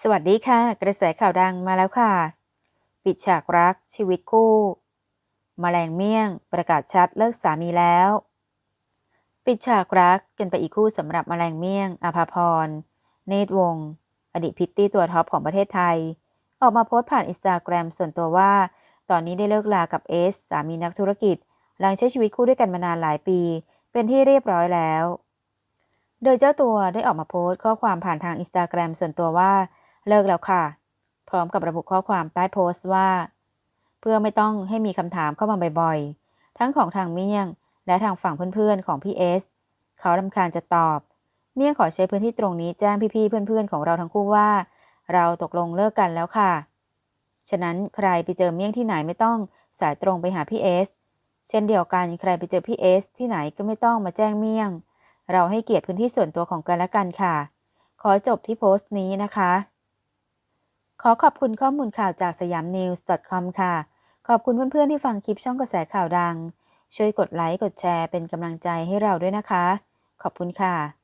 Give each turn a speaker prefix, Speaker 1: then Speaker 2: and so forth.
Speaker 1: สวัสดีค่ะ กระแสข่าวดังมาแล้วค่ะ ปิดฉากรักชีวิตคู่มแมลงเมี่ยง ประกาศชัดเลิกสามีแล้ว ปิดฉากรักกันไปอีกคู่สำหรับมแมลงเมี่ยงอาภาพร เนตรวงศ์อดีตพิตตี้ตัวท็อปของประเทศไทย ออกมาโพสต์ผ่านอินสตาแกรมส่วนตัวว่า ตอนนี้ได้เลิกลากับเอส สามีนักธุรกิจ หลังใช้ชีวิตคู่ด้วยกันมานานหลายปี เป็นที่เรียบร้อยแล้ว โดยเจ้าตัวได้ออกมาโพสต์ข้อความผ่านทางอินสตาแกรมส่วนตัวว่า เลิกแล้วค่ะ พร้อมกับระบุข้อความใต้โพสต์ว่า เพื่อไม่ต้องให้มีคำถามเข้ามาบ่อยๆ ทั้งของทางเมี่ยง และทางฝั่งเพื่อนๆของพี่เอสเขาลำคาญจะตอบ เมี่ยงขอใช้พื้นที่ตรงนี้แจ้งพี่ๆเพื่อนๆของเราทั้งคู่ว่า เราตกลงเลิกกันแล้วค่ะ ฉะนั้นใครไปเจอเมี่ยงที่ไหนไม่ต้องสายตรงไปหาพี่เอสเช่นเดียวกันใครไปเจอพี่เอสที่ไหนก็ไม่ต้องมาแจ้งเมี่ยง เราให้เกียรติพื้นที่ส่วนตัวของกันและกันค่ะ ขอจบที่โพสต์นี้นะคะ ขอขอบคุณข้อมูลข่าวจากสยามนิวส์ .com ค่ะ ขอบคุณเพื่อนๆที่ฟังคลิปช่องกระแสข่าวดัง ช่วยกดไลค์ กดแชร์เป็นกำลังใจให้เราด้วยนะคะ ขอบคุณค่ะ